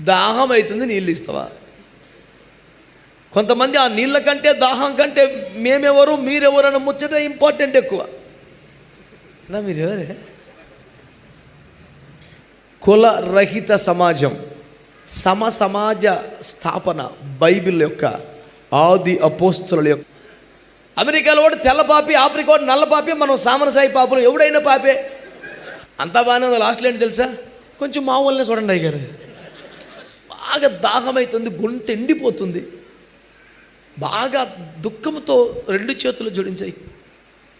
దాహం అవుతుంది నీళ్ళు ఇస్తావా కొంతమంది ఆ నీళ్ళ కంటే దాహం కంటే మేమెవరు మీరెవరు అన్న ముచ్చట ఇంపార్టెంట్ ఎక్కువ. నా మీరెవరే? కుల రహిత సమాజం సమ సమాజ స్థాపన బైబిల్ యొక్క ఆది అపోస్తుల యొక్క. అమెరికాలో కూడా తెల్ల పాపి ఆఫ్రికా వాడు నల్ల పాపి మనం సామనసాయి పాపలు ఎవడైనా పాపే. అంతా బాగానే ఉంది లాస్ట్లో ఏంటి తెలుసా? కొంచెం మా వాళ్ళనే చూడండి అయ్యారు బాగా దాహమవుతుంది గుంట ఎండిపోతుంది. బాగా దుఃఖంతో రెండు చేతులు జోడించాయి.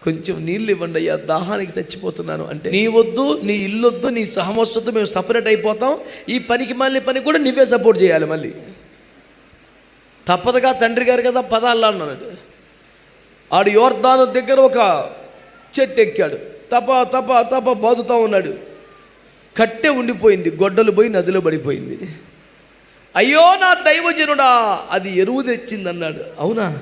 కొంచెం నీళ్ళు ఇవ్వండి అయ్యా దాహానికి చచ్చిపోతున్నాను అంటే. నీ వద్దు నీ ఇల్లు వద్దు నీ సహమస్వద్దు మేము సపరేట్ అయిపోతాం. ఈ పనికి మళ్ళీ పని కూడా నువ్వే సపోర్ట్ చేయాలి మళ్ళీ. తప్పదుగా తండ్రి గారు కదా పదాల్లో అన్నాడు ఆడు యోర్దాను దగ్గర ఒక చెట్టు ఎక్కాడు. తప తప తప బాదుతూ ఉన్నాడు. కట్టె ఉండిపోయింది గొడ్డలు పోయి నదిలో పడిపోయింది. అయ్యో నా దైవజనుడా అది ఎరువు తెచ్చింది అన్నాడు అవునా?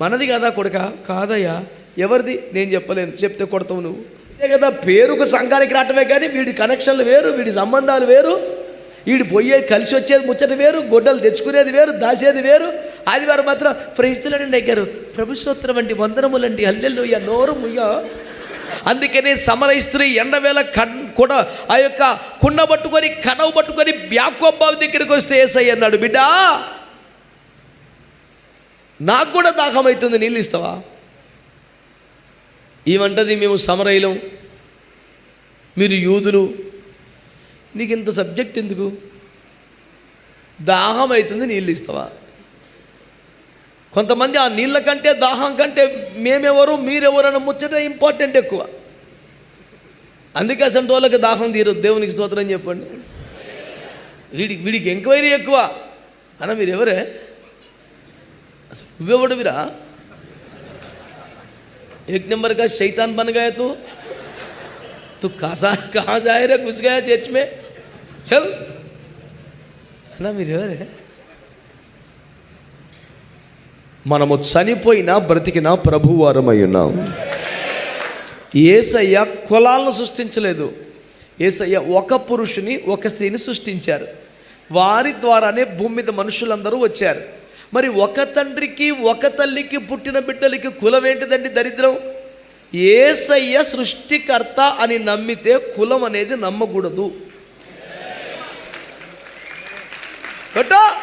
మనది కదా కొడుక? కాదయ్యా. ఎవరిది? నేను చెప్పలేను. చెప్తే కొడతావు నువ్వు. అంతే కదా పేరుకు సంఘానికి రావటమే కానీ వీడి కనెక్షన్లు వేరు వీడి సంబంధాలు వేరు. వీడి పోయే కలిసి వచ్చేది ముచ్చట వేరు గొడ్డలు తెచ్చుకునేది వేరు దాచేది వేరు. ఆదివారం మాత్రం ప్రయిస్తులండి అయ్యారు ప్రభుత్వోత్తరం వంటి వందనములండి అల్లెల్లు నోరు ముయ్య. అందుకనే సమర స్త్రీ ఎండవేళ కూడా ఆ యొక్క కుండ పట్టుకొని కడవ పట్టుకొని బ్యాకోబాబు దగ్గరికి వస్తే ఏసై అన్నాడు బిడ్డా నాకు కూడా దాహం అవుతుంది నీళ్ళు ఇస్తావా? ఏమంటది మేము సమరైలం మీరు యూదులు నీకు ఇంత సబ్జెక్ట్ ఎందుకు? దాహం అవుతుంది నీళ్ళు ఇస్తావా? కొంతమంది ఆ నీళ్ళ కంటే దాహం కంటే మేమెవరు మీరెవరు అన్న ముచ్చట ఇంపార్టెంట్ ఎక్కువ అందుకే అసలు వాళ్ళకి దాహం తీరదు దేవునికి స్తోత్రం చెప్పండి వీడి వీడికి ఎంక్వైరీ ఎక్కువ అన్న మీరు ఎవరే అసలు నువ్వెవడవిరా एक नंबर का शैतान बन गया तू तू कहाँ कहाँ से आए रे घुस गया चर्च में चल है ना మీరు ఎవరే మనము చనిపోయినా బ్రతికిన ప్రభువారమై ఉన్నాం. ఏసయ్య కులాలను సృష్టించలేదు. ఏసయ్య ఒక పురుషుని ఒక స్త్రీని సృష్టించారు. వారి ద్వారానే భూమి మీద మనుషులందరూ వచ్చారు. మరి ఒక తండ్రికి ఒక తల్లికి పుట్టిన బిడ్డలకి కులం ఏంటిదండి దరిద్రం? ఏసయ్య సృష్టికర్త అని నమ్మితే కులం అనేది నమ్మకూడదు. కట్టా?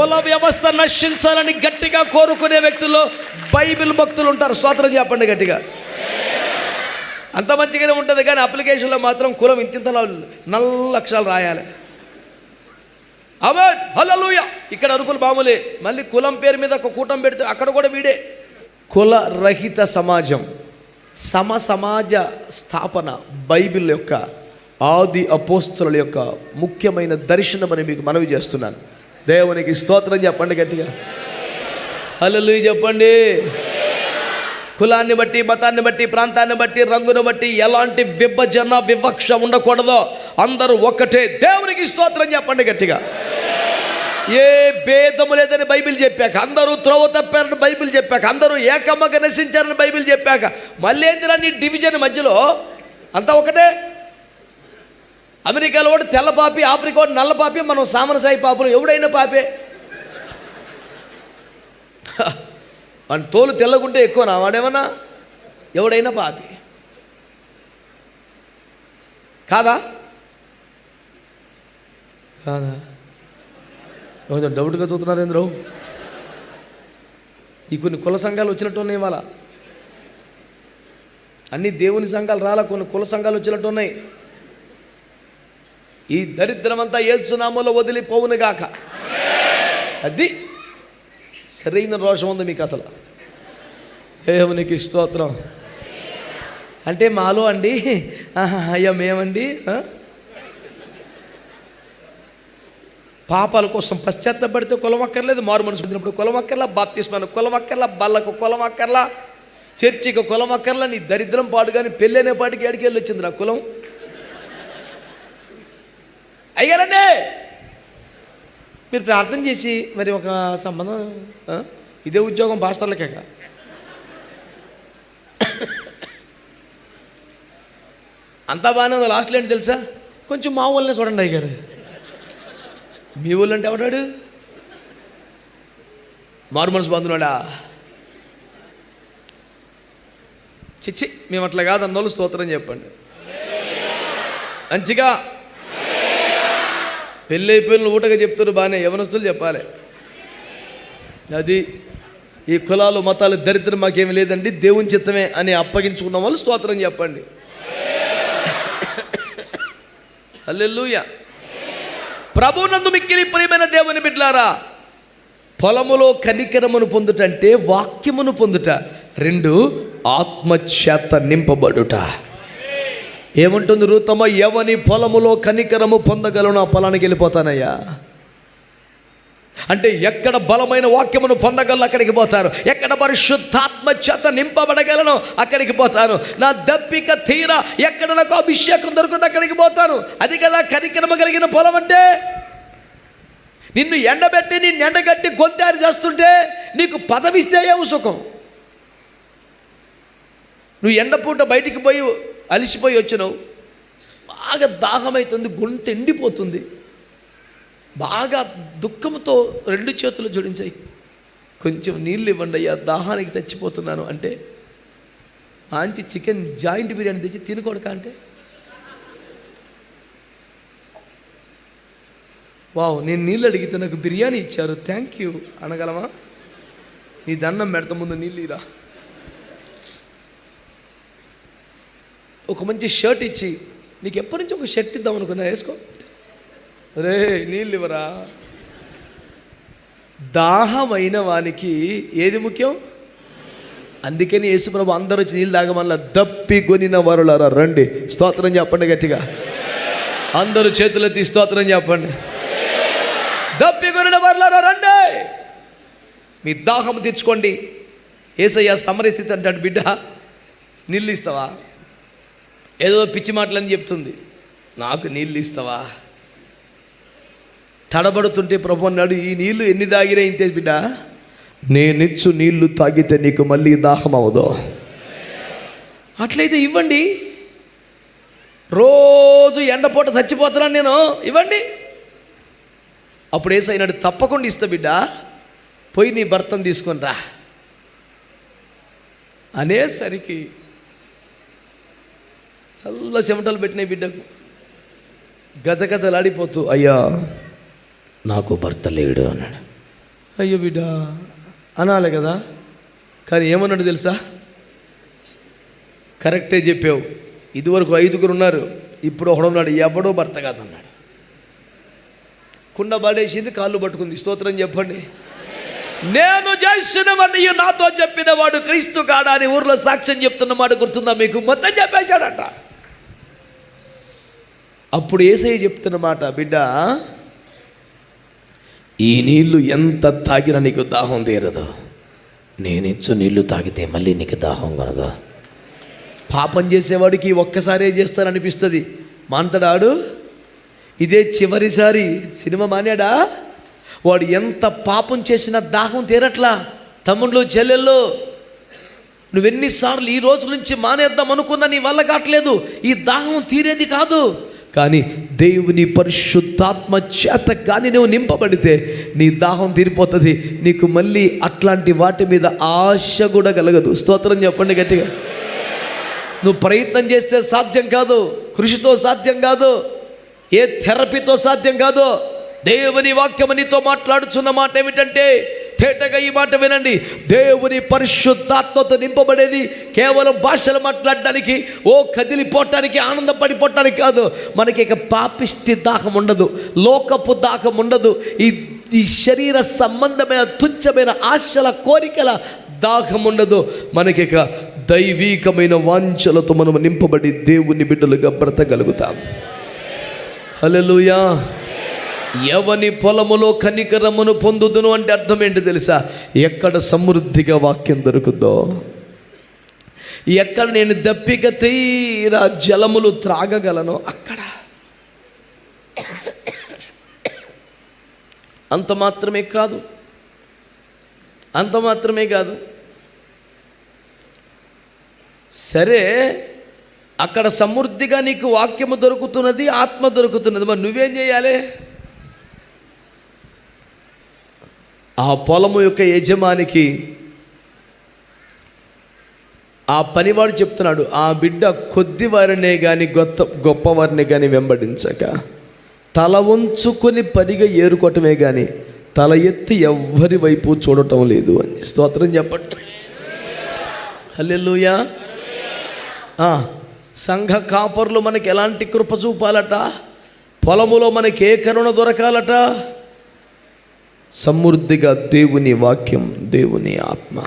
కుల వ్యవస్థ నశించాలని గట్టిగా కోరుకునే వ్యక్తుల్లో బైబిల్ భక్తులు ఉంటారు. స్వాతంత్రం చెప్పండి గట్టిగా. అంత మంచిగానే ఉంటుంది కానీ అప్లికేషన్లో మాత్రం కులం ఇంతింతలా నల్ల అక్షరాలు రాయాలి. అవన్ హల్లెలూయ. ఇక్కడ అరుకులు బాములే మళ్ళీ కులం పేరు మీద ఒక కూటం పెడితే అక్కడ కూడా వీడే. కుల రహిత సమాజం. సమ సమాజ స్థాపన బైబిల్ యొక్క ఆది అపోస్తుల యొక్క ముఖ్యమైన దర్శనం అని మీకు మనవి చేస్తున్నాను. దేవునికి స్తోత్రం చెప్పండి గట్టిగా. హల్లెలూయ చెప్పండి. కులాన్ని బట్టి మతాన్ని బట్టి ప్రాంతాన్ని బట్టి రంగును బట్టి ఎలాంటి విభజన వివక్ష ఉండకూడదో అందరూ ఒక్కటే దేవునికి స్తోత్రం చెప్పండి గట్టిగా. ఏ భేదము లేదని బైబిల్ చెప్పాక అందరూ త్రోవ తప్పారని బైబిల్ చెప్పాక అందరూ ఏకమ్మగా నశించారని బైబిల్ చెప్పాక మళ్ళీ ఏందిరా నీ డివిజన్ మధ్యలో అంతా ఒకటే అమెరికాలో వాడు తెల్ల పాపి ఆఫ్రికా వాడు నల్ల పాపి మనం సామనసాయి పాపలు. ఎవడైనా పాపే. వాడి తోలు తెల్లకుంటే ఎక్కువనా వాడేమన్నా? ఎవడైనా పాపి. కాదా? కాదా? కొంచెం డౌట్గా చూస్తున్నారు ఏంద్రో ఈ కొన్ని కుల సంఘాలు వచ్చినట్టు ఉన్నాయి ఇవాళ. అన్ని దేవుని సంఘాలు రాలా కొన్ని కుల సంఘాలు వచ్చినట్టు ఉన్నాయి ఈ దరిద్రమంతా ఏసునామంలో వదిలిపోవును గాక. అది సరైన రోషం ఉంది మీకు అసలు. దేవునికి స్తోత్రం. అంటే మాలో అండి? అయ్యా మేమండి పాపాల కోసం పశ్చాత్తపడితే కులం మారు మనసు పొందినప్పుడు కులం బాప్తిస్మాను కులం బల్లకు కులం చర్చికి కులం నీ దరిద్రం పాడు కానీ పెళ్ళనే పాటికి ఏడికి వెళ్ళి వచ్చింది నా కులం? అయ్యారండి. మీరు ప్రార్థన చేసి మరి ఒక సంబంధం ఇదే ఉద్యోగం పాస్టర్లకేక అంతా బాగానే ఉంది. లాస్ట్లో ఏంటి తెలుసా? కొంచెం మా ఊళ్ళనే చూడండి అయ్యగారు. మీ ఊళ్ళు అంటే ఎవడాడు మారు మనసు బంధువుడా చిచ్చి మేము అట్లా కాదు. అన్నోళ్ళు స్తోత్రం చెప్పండి. మంచిగా పెళ్ళి అయిపోయిన ఊటగా చెప్తారు బాగానే యవనస్తులు చెప్పాలి. అది ఈ కులాలు మతాలు దరిద్రం మాకేమి లేదండి దేవుని చిత్తమే అని అప్పగించుకున్న వాళ్ళు స్తోత్రం చెప్పండి. హల్లెలూయ. ప్రభునందు మిక్కిలి ప్రియమైన దేవుని బిడ్లారా పొలములో కనికరమును పొందుట అంటే వాక్యమును పొందుట రెండు ఆత్మచేత నింపబడుట. ఏముంటుంది రూతమ్మ? ఎవని పొలములో కనికరము పొందగలను ఆ పొలానికి వెళ్ళిపోతానయ్యా. అంటే ఎక్కడ బలమైన వాక్యమును పొందగలను అక్కడికి పోతాను ఎక్కడ పరిశుద్ధాత్మ చేత నింపబడగలను అక్కడికి పోతాను నా దప్పిక తీర ఎక్కడ నాకు అభిషేకం దొరుకుతుంది అక్కడికి పోతాను అది కదా కనికరమ కలిగిన పొలం అంటే. నిన్ను ఎండబెట్టి నిన్ను ఎండగట్టి గొంతారు చేస్తుంటే నీకు పదవిస్తే ఏం సుఖం. నువ్వు ఎండపూట బయటికి పోయి అలిసిపోయి వచ్చినావు బాగా దాహమవుతుంది గుంట ఎండిపోతుంది. బాగా దుఃఖంతో రెండు చేతులు జోడించాయి. కొంచెం నీళ్ళు ఇవ్వండి అయ్యా దాహానికి చచ్చిపోతున్నాను అంటే మంచి చికెన్ జాయింట్ బిర్యానీ తెచ్చి తినకూడక అంటే? వావ్ నేను నీళ్ళు అడిగితే నాకు బిర్యానీ ఇచ్చారు థ్యాంక్ యూ అనగలమా? నీ దండం పెడతా ముందు నీళ్ళు ఇరా. ఒక మంచి షర్ట్ ఇచ్చి నీకు ఎప్పటి నుంచి ఒక షర్ట్ ఇద్దాం అనుకున్నా వేసుకో. రే నీళ్ళు ఇవ్వరా? దాహమైన వానికి ఏది ముఖ్యం? అందుకని యేసుప్రభు అందరూ వచ్చి నీళ్ళు తాగమల్ల దప్పి కొనిన వరులారా రండి. స్తోత్రం చెప్పండి గట్టిగా. అందరూ చేతులెత్తి స్తోత్రం చెప్పండి. దప్పి కొనిన వరులారా రండి. మీ దాహం తీర్చుకోండి. ఏసయ్య సమరస్థితి అంటాడు బిడ్డ నీళ్ళు ఇస్తావా? ఏదో పిచ్చి మాటలని చెప్తుంది. నాకు నీళ్ళు ఇస్తావా? తడబడుతుంటే ప్రభు అన్నాడు ఈ నీళ్ళు ఎన్ని తాగినా ఇంతే బిడ్డ? నేనిచ్చు నీళ్ళు తాగితే నీకు మళ్ళీ దాహం అవదు. అట్లయితే ఇవ్వండి. రోజు ఎండపూట చచ్చిపోతున్నాను నేను. ఇవ్వండి. అప్పుడు ఏసైనాడు తప్పకుండా ఇస్తా బిడ్డ. పోయి నీ భర్తను తీసుకొని రా. అనేసరికి చల్ల చెమటలు పెట్టినాయి బిడ్డకు. గజగజలాడిపోతూ అయ్యా నాకు భర్త లేడు అన్నాడు. అయ్యో బిడ్డ అనాలి కదా. కానీ ఏమన్నాడు తెలుసా? కరెక్టే చెప్పావు. ఇదివరకు ఐదుగురు ఉన్నారు ఇప్పుడు ఒకడున్నాడు ఎవడో భర్త కాదన్నాడు. కుండ పడేసింది కాళ్ళు పట్టుకుంది. స్తోత్రం చెప్పండి. నేను చేసినవన్నీ నాతో చెప్పిన వాడు క్రీస్తు కాడా అని ఊర్లో సాక్ష్యం చెప్తున్న మాట గుర్తుందా మీకు? మొత్తం చెప్పేశాడట. అప్పుడు ఏసై చెప్తున్న మాట బిడ్డ ఈ నీళ్ళు ఎంత తాగినా నీకు దాహం తీరదు. నేనిచ్చు నీళ్ళు తాగితే మళ్ళీ నీకు దాహం కొనదు. పాపం చేసేవాడికి ఒక్కసారే చేస్తారనిపిస్తుంది. మాంతడాడు ఇదే చివరిసారి సినిమా మానేడా? వాడు ఎంత పాపం చేసినా దాహం తీరట్లా? తమ్ముళ్ళు చెల్లెళ్ళు నువ్వెన్నిసార్లు ఈ రోజు నుంచి మానేద్దాం అనుకున్నా నీ వల్ల కావట్లేదు. ఈ దాహం తీరేది కాదు. కానీ దేవుని పరిశుద్ధాత్మ చేత కానీ నువ్వు నింపబడితే నీ దాహం తీరిపోతుంది. నీకు మళ్ళీ అట్లాంటి వాటి మీద ఆశ కూడా కలగదు. స్తోత్రం చెప్పండి గట్టిగా. నువ్వు ప్రయత్నం చేస్తే సాధ్యం కాదు. కృషితో సాధ్యం కాదు. ఏ థెరపీతో సాధ్యం కాదు. దేవుని వాక్యము నీతో మాట్లాడుచున్న మాట ఏమిటంటే తేటగా ఈ మాట వినండి. దేవుని పరిశుద్ధాత్మతో నింపబడేది కేవలం భాషలు మాట్లాడడానికి ఓ కదిలిపోవటానికి ఆనందపడిపోవటానికి కాదు. మనకి ఇక పాపిష్టి దాహం ఉండదు లోకపు దాహం ఉండదు. ఈ ఈ శరీర సంబంధమైన తుచ్చమైన ఆశల కోరికల దాహం ఉండదు. మనకి ఇక దైవీకమైన వాంఛలతో మనం నింపబడి దేవుని బిడ్డలుగా బ్రతగలుగుతాం హలో ఎవని పొలములో కనికరమును పొందుదును అంటే అర్థం ఏంటి తెలుసా? ఎక్కడ సమృద్ధిగా వాక్యం దొరుకుద్దో? ఎక్కడ నేను దప్పిక తీరా జలములు త్రాగగలను? అక్కడ. అంత మాత్రమే కాదు. అంత మాత్రమే కాదు. సరే అక్కడ సమృద్ధిగా నీకు వాక్యము దొరుకుతున్నది ఆత్మ దొరుకుతున్నది. మరి నువ్వేం చేయాలి? ఆ పొలము యొక్క యజమానికి ఆ పనివాడు చెప్తున్నాడు ఆ బిడ్డ కొద్ది వారినే కానీ గొప్ప గొప్పవారిని కానీ వెంబడించక. తల వంచుకొని పనిగా ఏరుకోవటమే కానీ తల ఎత్తి ఎవ్వరి వైపు చూడటం లేదు అని స్తోత్రం చెప్పండి. హల్లెలుయా. ఆ, సంఘ కాపర్లు మనకి ఎలాంటి కృప చూపాలట? పొలములో మనకి ఏ కరుణ దొరకాలట? సమృద్ధిగా దేవుని వాక్యం దేవుని ఆత్మ.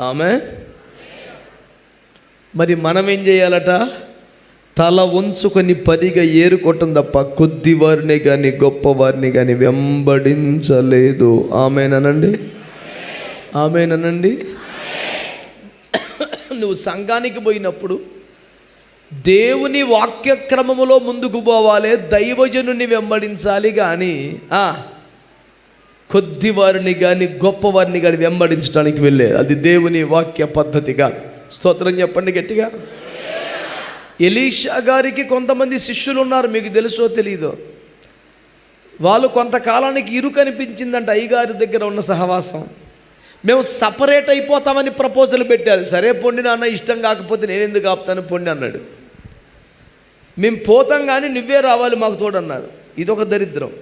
ఆమె? మరి మనం ఏం చేయాలట? తల ఉంచుకొని పనిగా ఏరుకోవటం తప్ప కొద్ది వారిని కానీ గొప్పవారిని కానీ వెంబడించలేదు. ఆమెనండి ఆమెనండి నువ్వు సంఘానికి పోయినప్పుడు దేవుని వాక్యక్రమములో ముందుకు పోవాలి దైవజనుని వెంబడించాలి కానీ కొద్దివారిని కొద్ది వారిని కానీ గొప్పవారిని కానీ వెంబడించడానికి వెళ్ళే అది దేవుని వాక్య పద్ధతిగా స్తోత్రం చెప్పండి గట్టిగా. ఎలీషా గారికి కొంతమంది శిష్యులు ఉన్నారు మీకు తెలుసో తెలీదో. వాళ్ళు కొంతకాలానికి ఇరు కనిపించిందంట అయ్యగారి దగ్గర ఉన్న సహవాసం. మేము సపరేట్ అయిపోతామని ప్రపోజల్ పెట్టారు. సరే పొండి నాన్న ఇష్టం కాకపోతే నేను ఎందుకు ఆపుతాను? పొండి అన్నాడు. మేము పోతాం కానీ నువ్వే రావాలి మాకు తోడన్నారు. ఇదొక దరిద్రం.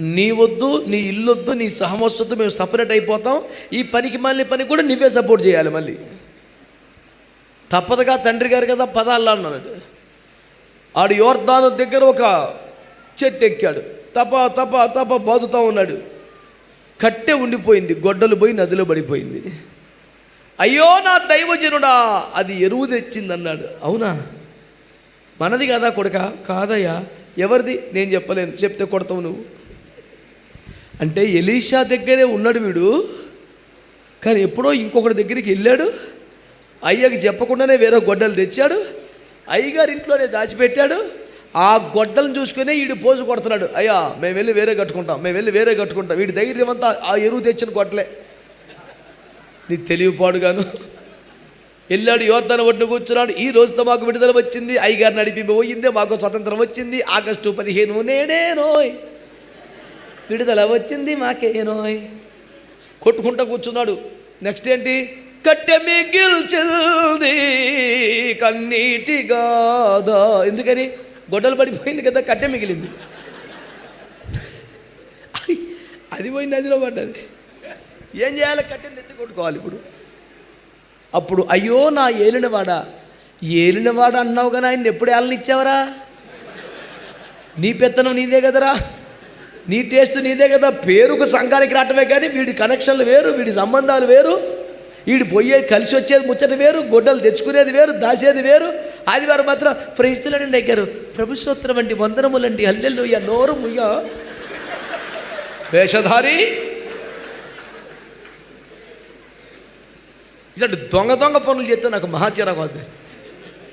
నీ వద్దు నీ ఇల్లు వద్దు నీ సహమస్సొద్దు మేము సపరేట్ అయిపోతాం. ఈ పనికి మళ్ళీ పని కూడా నువ్వే సపోర్ట్ చేయాలి మళ్ళీ. తప్పదుగా తండ్రి గారు కదా పదాల్లో అన్నాడు. ఆడు యోర్దాను దగ్గర ఒక చెట్టు ఎక్కాడు. తప తప తప బాదుతూ ఉన్నాడు. కట్టె ఉండిపోయింది గొడ్డలు పోయి నదిలో పడిపోయింది. అయ్యో నా దైవజనుడా అది ఎరువు తెచ్చిందన్నాడు. అవునా? మనది కదా కొడుక? కాదయ్యా. ఎవరిది? నేను చెప్పలేను. చెప్తే కొడతావు నువ్వు. అంటే ఎలీషా దగ్గరే ఉన్నాడు వీడు కానీ ఎప్పుడో ఇంకొకటి దగ్గరికి వెళ్ళాడు. అయ్యకి చెప్పకుండానే వేరే గొడ్డలు తెచ్చాడు. అయ్యగారి ఇంట్లోనే దాచిపెట్టాడు. ఆ గొడ్డలను చూసుకునే వీడు పోజు కొడుతున్నాడు. అయ్యా మేము వెళ్ళి వేరే కట్టుకుంటాం మేము వెళ్ళి వేరే కట్టుకుంటాం. వీడి ధైర్యం అంతా ఆ ఎరువు తెచ్చిన గొడ్డలే. నీ తెలివిపాడుగాను. వెళ్ళాడు యువర్తన ఒడ్డు కూర్చున్నాడు. ఈ రోజుతో మాకు విడుదల వచ్చింది. అయ్యగారు నడిపి పోయింది మాకు స్వతంత్రం వచ్చింది. ఆగస్టు పదిహేను నేనేనోయ్ విడుదల వచ్చింది మాకేనోయ్ కొట్టుకుంటా కూర్చున్నాడు. నెక్స్ట్ ఏంటి? కట్టె మిగిల్చింది కన్నీటి గాదా ఎందుకని? గొడ్డలు పడిపోయింది కదా కట్టె మిగిలింది. అది- పోయి నదిలో పడ్డది. ఏం చేయాలి? కట్టెని ఎత్తి కొట్టుకోవాలి ఇప్పుడు. అప్పుడు అయ్యో నా ఏలినవాడ. ఏలినవాడ అన్నావు కానీ ఆయన ఎప్పుడు ఏళ్ళనిచ్చావరా నీ పెత్తనం నీదే కదరా? నీ టేస్ట్ నీదే కదా? పేరుకు సంఘానికి రావటమే కానీ వీడి కనెక్షన్లు వేరు వీడి సంబంధాలు వేరు. వీడి పోయే కలిసి వచ్చేది ముచ్చట వేరు గొడ్డలు తెచ్చుకునేది వేరు దాచేది వేరు. ఆదివారం మాత్రం ప్రయిస్తులండి అయ్యారు ప్రభుస్తోత్రం అండి వందనములండి. హల్లెల్లు నోరు ముయ్య వేషధారి. ఇలాంటి దొంగ దొంగ పనులు చేస్తే నాకు మహాచిరాకు అవుతుంది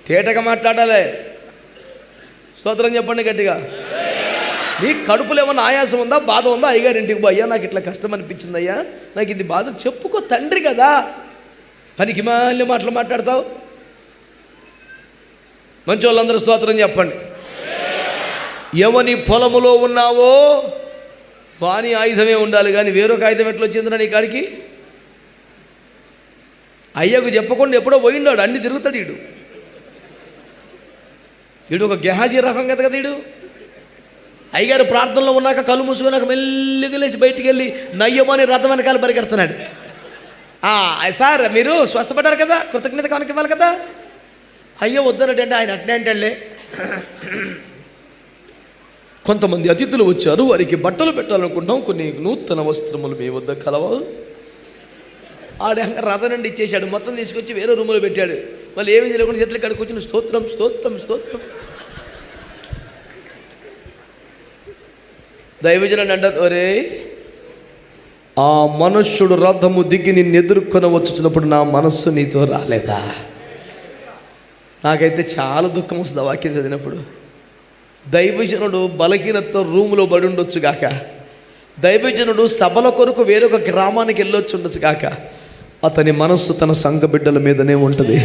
తేటగా మాట్లాడాలి. స్తోత్రం చెప్పండి గట్టిగా. నీ కడుపులో ఏమన్నా ఆయాసం ఉందా బాధ ఉందా? అయ్యగారు ఇంటికి అయ్యా నాకు ఇట్లా కష్టం అనిపించింది అయ్యా. నాకు ఇది బాధ. చెప్పుకో తండ్రి కదా. పనికి మళ్ళీ మాటలు మాట్లాడతావు. మంచి వాళ్ళందరూ స్తోత్రం చెప్పండి. ఎవని పొలములో ఉన్నావో వాని ఆయుధమే ఉండాలి కానీ వేరొక ఆయుధం ఎట్లా వచ్చిందిరా నీ కాడికి? అయ్యకు చెప్పకుండా ఎప్పుడో పోయినాడు అన్ని తిరుగుతాడు వీడు వీడు ఒక గెహాజీ రకం కదా కదా వీడు అయ్యగారు ప్రార్థనలో ఉన్నాక కళ్ళు మూసుకున్నాక మెల్లిగా లేచి బయటికి వెళ్ళి నయ్యమని రథం వెనకాల పరిగెడుతున్నాడు. "ఆ, సార్ మీరు స్వస్థపడ్డారు కదా? కృతజ్ఞత కానుక ఇవ్వాలి కదా? అయ్యో వద్దనటంటే ఆయన అట్నే అంటలే కొంతమంది అతిథులు వచ్చారు వారికి బట్టలు పెట్టాలనుకుంటాం కొన్ని నూతన వస్త్రములు మీ వద్ద కలవా? ఆడ రథనండి ఇచ్చేశాడు. మొత్తం తీసుకొచ్చి వేరే రూములో పెట్టాడు. మళ్ళీ ఏమి తెలియకుండా చేతులు కడుక్కొచ్చి "నువ్వు స్తోత్రం స్తోత్రం స్తోత్రం. దైవజనుడు అంటారు ఒరే ఆ మనుష్యుడు రథము దిగి నిన్ను ఎదుర్కొని వచ్చినప్పుడు నా మనస్సు నీతో రాలేదా? నాకైతే చాలా దుఃఖం వస్తుంది ఆ వాక్యం చదివినప్పుడు. దైవజనుడు బలహీనతో రూములో బడి ఉండొచ్చు గాక. దైవజనుడు సభల కొరకు వేరొక గ్రామానికి వెళ్ళొచ్చు ఉండొచ్చు గాక. అతని మనస్సు తన సంఘ బిడ్డల మీదనే ఉంటుంది.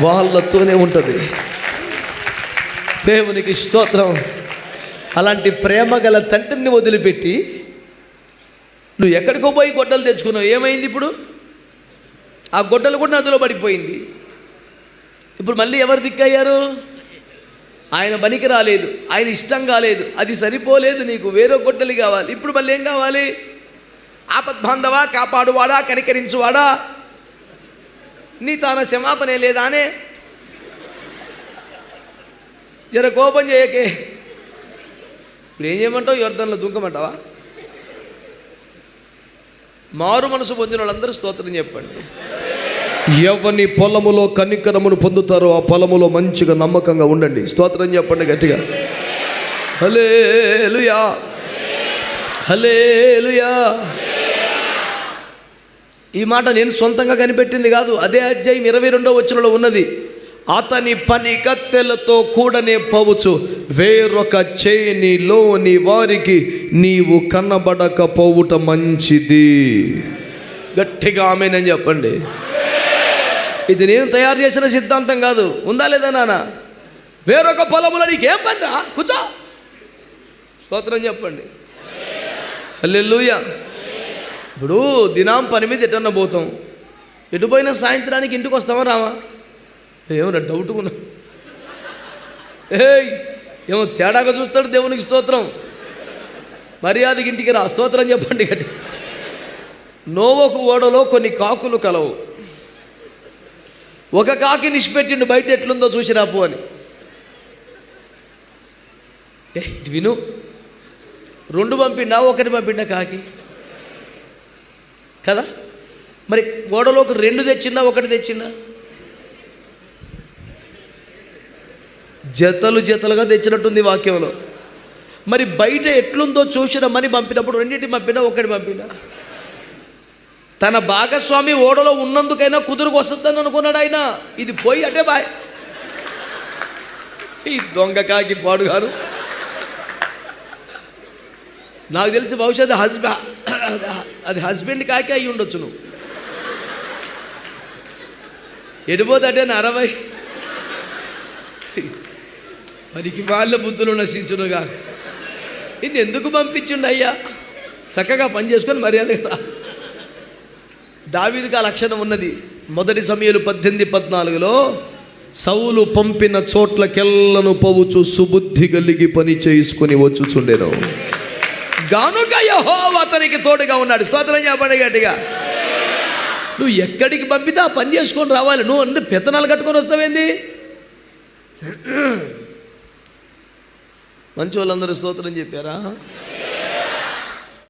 వాళ్ళతోనే ఉంటుంది. దేవునికి స్తోత్రం. అలాంటి ప్రేమ గల తండ్రిని వదిలిపెట్టి నువ్వు ఎక్కడికో పోయి గొడ్డలు తెచ్చుకున్నావు. ఏమైంది ఇప్పుడు? ఆ గొడ్డలు కూడా నదిలో పడిపోయింది. ఇప్పుడు మళ్ళీ ఎవరు దిక్కయ్యారు? ఆయన పనికి రాలేదు ఆయన ఇష్టం కాలేదు అది సరిపోలేదు నీకు వేరే గొడ్డలి కావాలి. ఇప్పుడు మళ్ళీ ఏం కావాలి? ఆపద్బాంధవా కాపాడువాడా కనికరించువాడా? నీ తాన క్షమాపణే లేదానే జర కోపం చేయకే. ఇప్పుడు ఏం చేయమంటావు? యువర్ధనలో దుంకమంటావా? మారు మనసు పొందిన వాళ్ళందరూ స్తోత్రం చెప్పండి. ఎవని పొలములో కనికరమును పొందుతారో ఆ పొలములో మంచిగా నమ్మకంగా ఉండండి. స్తోత్రం చెప్పండి గట్టిగా. హలేలుయా హలేలుయా ఈ మాట నేను సొంతంగా కనిపెట్టింది కాదు అదే అధ్యాయం ఇరవై రెండో వచనంలో ఉన్నది. అతని పని కత్తెలతో కూడనే పోవచ్చు వేరొక చేనిలోని వారికి నీవు కనబడకపోవుట మంచిది. గట్టిగా ఆమెనని చెప్పండి. ఇది నేను తయారు చేసిన సిద్ధాంతం కాదు. ఉందా లేదా నాన్న? వేరొక పొలములో నీకేం పనిరా? కూర్చో. స్తోత్రం చెప్పండి. హల్లెలూయా. ఇప్పుడు దినాం పని మీద ఎటన్నా పోతాం. ఎటుపోయినా సాయంత్రానికి ఇంటికి వస్తామా రామా ఏమన్నా డౌట్కున్నా ఏయ్ ఏమో తేడాగా చూస్తాడు దేవునికి స్తోత్రం. మర్యాదకి ఇంటికి రా స్తోత్రం చెప్పండి గట్టి నోవకు ఓడలో కొన్ని కాకులు కలవు. ఒక కాకి నిష్పెట్టిండు బయట ఎట్లుందో చూసి రాపు అని. ఏ విను. రెండు పంపిండా ఒకటి పంపిండా కాకి? కదా? మరి ఓడలోకి రెండు తెచ్చిండా ఒకటి తెచ్చిందా జతలు జతలుగా తెచ్చినట్టుంది వాక్యంలో. మరి బయట ఎట్లుందో చూసిన మని పంపినప్పుడు రెండింటి పంపినా ఒకటి పంపినా? తన భాగస్వామి ఓడలో ఉన్నందుకైనా కుదురుకు వస్తుందని అనుకున్నాడు ఆయన. ఇది పోయి అటే బాయ్. ఈ దొంగ కాకి పాడుగారు నాకు తెలిసి బహుశా అది హస్బెండ్ అది హస్బెండ్ కాకి అయి ఉండొచ్చు నువ్వు. ఎడిపోతే అంటే నా అరవై పనికి వాళ్ళ బుద్ధులు నశించునుగా ఇది ఎందుకు పంపించిండు అయ్యా? చక్కగా పని చేసుకొని మర్యాదగా దావీదికి ఆ లక్షణం ఉన్నది. మొదటి సమయాలు పద్దెనిమిది పద్నాలుగులో సౌలు పంపిన చోట్లకెల్లను పోవచ్చు సుబుద్ధి కలిగి పని చేసుకుని వచ్చుచుండెను. గానుక యహో అతనికి తోడుగా ఉన్నాడు. స్తోత్రం చెప్పండి గట్టిగా. నువ్వు ఎక్కడికి పంపితే ఆ పని చేసుకొని రావాలి. నువ్వు అంటే పెత్తనాలు కట్టుకొని వస్తావేంది? మంచి వాళ్ళందరూ స్తోత్రం చెప్పారా?